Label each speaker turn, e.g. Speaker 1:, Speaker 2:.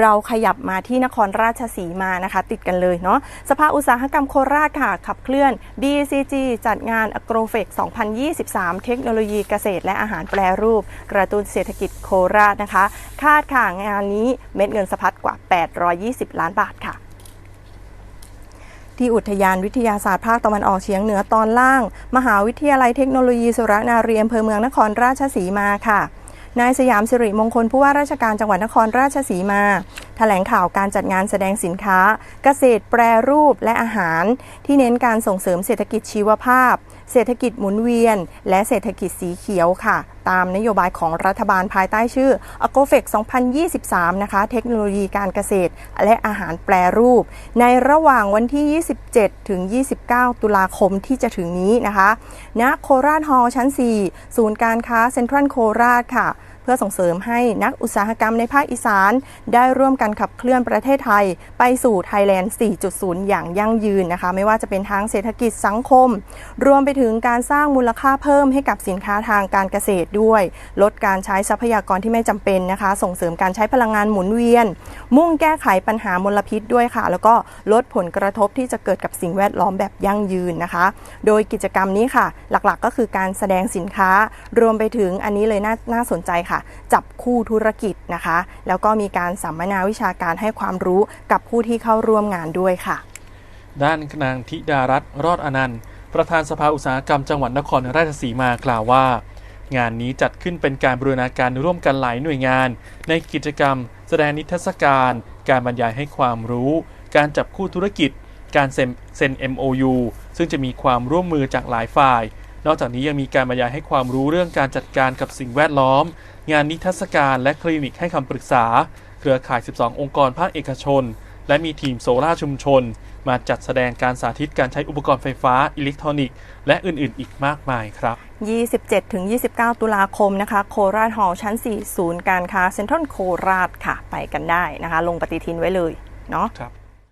Speaker 1: เราขยับมาที่นครราชสีมานะคะ ติดกันเลยเนาะสภาอุตสาหกรรมโคราชค่ะ ขับเคลื่อน DCG จัดงาน a g r o f e c 2023 เทคโนโลยีเกษตร และอาหารแปรรูป กระตุ้นเศรษฐกิจโคราชนะคะ คาดค่ะงานนี้เม็ดเงินสะพัดกว่า 820 ล้านบาทค่ะที่อุทยานวิทยาศาสตร์ภาคตะวันออกเฉียงเหนือตอนล่าง มหาวิทยาลัยเทคโนโลยีสุรนารีอำเภอเมืองนครราชสีมาค่ะ นายสยามสิริมงคลผู้ว่าราชการจังหวัดนครราชสีมาแถลงข่าวการจัดงานแสดงสินค้า เกษตรแปรรูปและอาหาร ที่เน้นการส่งเสริมเศรษฐกิจชีวภาพ เศรษฐกิจหมุนเวียน และเศรษฐกิจสีเขียวค่ะ ตามนโยบายของรัฐบาลภายใต้ชื่อ a g o f e c 2023 นะคะ เทคโนโลยีการเกษตรและอาหารแปรรูป ในระหว่างวันที่ 27 ถึง 29 ตุลาคมที่จะถึงนี้นะคะณโคราชฮอลล์ชั้น 4 ศูนย์การค้าเซ็นทรัลโคราชค่ะ พื่อส่งเสริมให้นักอุตสาหกรรมในภาคอีสาน ได้ร่วมกันขับเคลื่อนประเทศไทย ไปสู่ไทยแลนด์ 4.0 อย่างยั่งยืนนะคะ ไม่ว่าจะเป็นทางเศรษฐกิจสังคม รวมไปถึงการสร้างมูลค่าเพิ่มให้กับสินค้าทางการเกษตรด้วย ลดการใช้ทรัพยากรที่ไม่จำเป็นนะคะ ส่งเสริมการใช้พลังงานหมุนเวียน มุ่งแก้ไขปัญหามลพิษด้วยค่ะ แล้วก็ลดผลกระทบที่จะเกิดกับสิ่งแวดล้อมแบบยั่งยืนนะคะ โดยกิจกรรมนี้ค่ะ หลักๆ ก็คือการแสดงสินค้ารวมไปถึงอันนี้เลยน่าน่าสนใจค่ะจับคู่ธุรกิจนะคะ แล้วก็มีการสัมมนาวิชาการให้ความรู้กับผู้ที่เข้าร่วมงานด้วยค่ะ
Speaker 2: ด้านนางธิดารัตน์รอดอนันต์ ประธานสภาอุตสาหกรรมจังหวัดนครราชสีมากล่าวว่า งานนี้จัดขึ้นเป็นการบรูรณาการร่วมกันหลายหน่วยงาน ในกิจกรรม แสดงนิทรรศการ การบรรยายให้ความรู้ การจับคู่ธุรกิจ การเซ็นเซ็น MOU ซึ่งจะมีความร่วมมือจากหลายฝ่าย นอกจากนี้ยังมีการบรรยายให้ความรู้เรื่องการจัดการกับสิ่งแวดล้อม งานนิทรรศการและคลินิกให้คำปรึกษา เครือข่าย 12 องค์กรภาคเอกชน และมีทีมโซล่าชุมชน มาจัดแสดงการสาธิตการใช้อุปกรณ์ไฟฟ้า อิเล็กทรอนิกส์ และอื่นๆ อีกมากมายครับ
Speaker 1: 27ถึง29 ตุลาคมนะคะ โคราชฮอลล์ชั้น 4 ศูนย์การค้าเซ็นทรัลโคราชค่ะ ไปกันได้นะคะ ลงปฏิทินไว้เลยเนาะ
Speaker 2: ครับ